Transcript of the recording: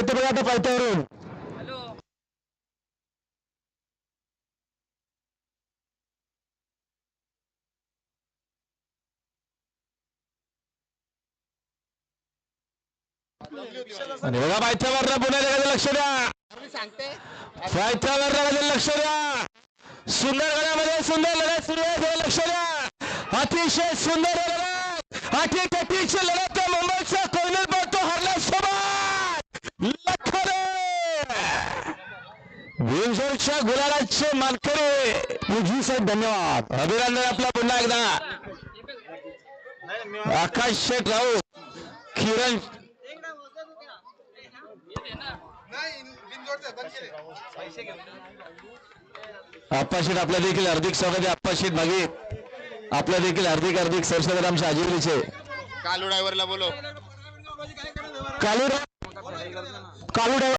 येते बघा आता पायथ्यावरून. आणि बघा पायथ्यावर पुन्हा जगाचं लक्ष द्या. पायथ्यावर जगाचं लक्ष द्या. सुंदर गडामध्ये सुंदर लढत सुरू आहे लक्ष द्या. अतिशय सुंदर लढत. तटीची लढत विंजरच्या गुलालाचे मानकरी. मुजी साहेब धन्यवाद. अभिनंदन आपला पुन्हा एकदा. आकाश शेठ राऊ किरण. आप्पाशीट आपल्या देखील हार्दिक स्वागत आहे. आप्पाशीट मागे. आपल्या देखील हार्दिक हार्दिक सरसगर आमच्या आजीवलीचे कालू ड्रायव्हरला बोलो कालू कालू